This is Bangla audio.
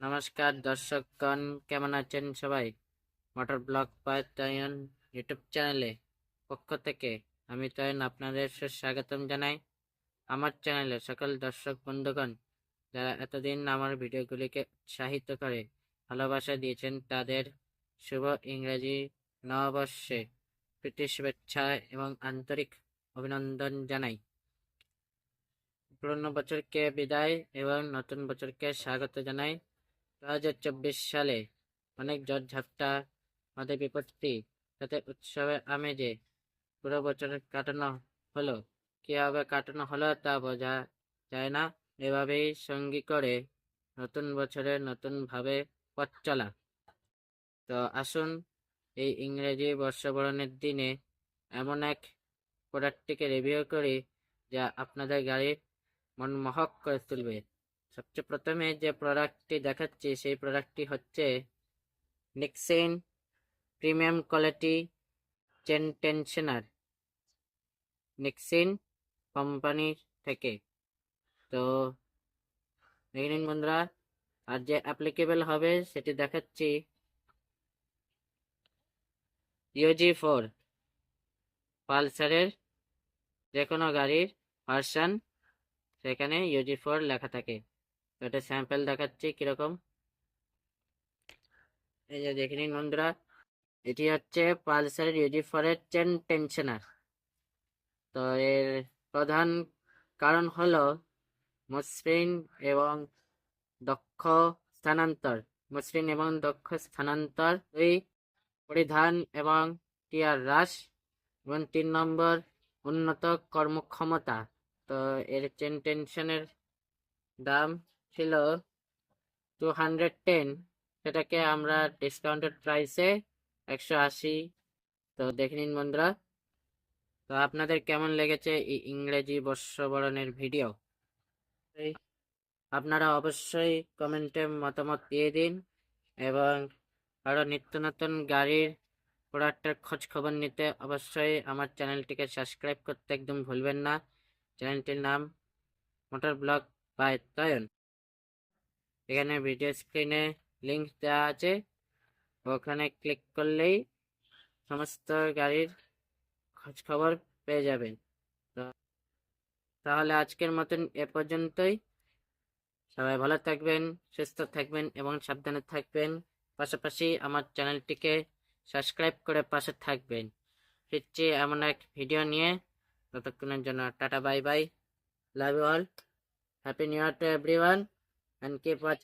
নমস্কার দর্শকগণ, কেমন আছেন সবাই? Motor blog by Toyon YouTube চ্যানেলে পক্ষ থেকে আমি তয়ন আপনাদের স্বাগতম জানাই। আমার চ্যানেলে সকল দর্শক বন্ধুগণ, যারা এতদিন আমার ভিডিওগুলিকে উৎসাহিত করে ভালোবাসা দিয়েছেন, তাদের শুভ ইংরেজি নববর্ষে প্রীতি শুভেচ্ছা এবং আন্তরিক অভিনন্দন জানাই। পুরনো বছরকে বিদায় এবং নতুন বছরকে স্বাগত জানাই। দু হাজার চব্বিশ সালে অনেক ঝড় ঝাপটা আমাদের বিপত্তি। তাতে উৎসবের আমেজে পুরো বছর কাটানো হলো, কীভাবে কাটানো হলো তা বোঝা যায় না। এভাবেই সঙ্গী করে নতুন বছরে নতুনভাবে পথ চলা। তো আসুন, এই ইংরেজি বর্ষবরণের দিনে এমন এক প্রোডাক্টটিকে রিভিউ করি, যা আপনাদের গাড়ির মনমোহক করে তুলবে। সবচেয়ে প্রথমে যে প্রোডাক্টটি দেখাচ্ছি, সেই প্রোডাক্টটি হচ্ছে Nixen premium quality chain tensioner Nixen কোম্পানির থেকে। তো, দেখে বন্ধুরা, আর যে অ্যাপ্লিকেবল হবে, সেটি দেখাচ্ছি। ইউজি ফোর পালসারের যে কোনো গাড়ির ভার্সান সেখানে ইউজি ফোর লেখা থাকে। এটা স্যাম্পেল দেখাচ্ছি কীরকম। এই যে দেখে নিন বন্ধুরা, এটি হচ্ছে ফোরের চেন টেনশনার তো এর প্রধান কারণ হলো মসৃণ এবং দক্ষ স্থানান্তর। মসৃণ এবং দক্ষ স্থানান্তর দুই পরিধান এবং টিয়ার হ্রাস এবং তিন নম্বর উন্নত কর্মক্ষমতা। তো এর চেন টেনশনের দাম ছিল টু হান্ড্রেড টেন সেটাকে আমরা ডিসকাউন্টেড প্রাইসে একশো আশি। তো দেখে নিন বন্ধুরা, তো আপনাদের কেমন লেগেছে এই ইংরেজি বর্ষবরণের ভিডিও আপনারা অবশ্যই কমেন্টে মতামত দিয়ে দিন এবং আরও নিত্য নতুন গাড়ির প্রোডাক্টের খোঁজ খবর নিতে অবশ্যই আমার চ্যানেলটিকে সাবস্ক্রাইব করতে একদম ভুলবেন না। চ্যানেলটির নাম মোটর ব্লগ বাই তয়ন। এখানে ভিডিও স্ক্রিনে লিঙ্ক দেওয়া আছে। ওখানে ক্লিক করলেই সমস্ত গাড়ির খোঁজ খবর পেয়ে যাবেন। তাহলে আজকের মতন এ পর্যন্তই। সবাই ভালো থাকবেন, সুস্থ থাকবেন এবং সাবধানে থাকবেন। পাশাপাশি আমার চ্যানেলটিকে সাবস্ক্রাইব করে পাশে থাকবেন। ফিরছি এমন এক ভিডিও নিয়ে। ততক্ষণের জন্য tata bye bye love all happy new year to everyone અને કે પાંચ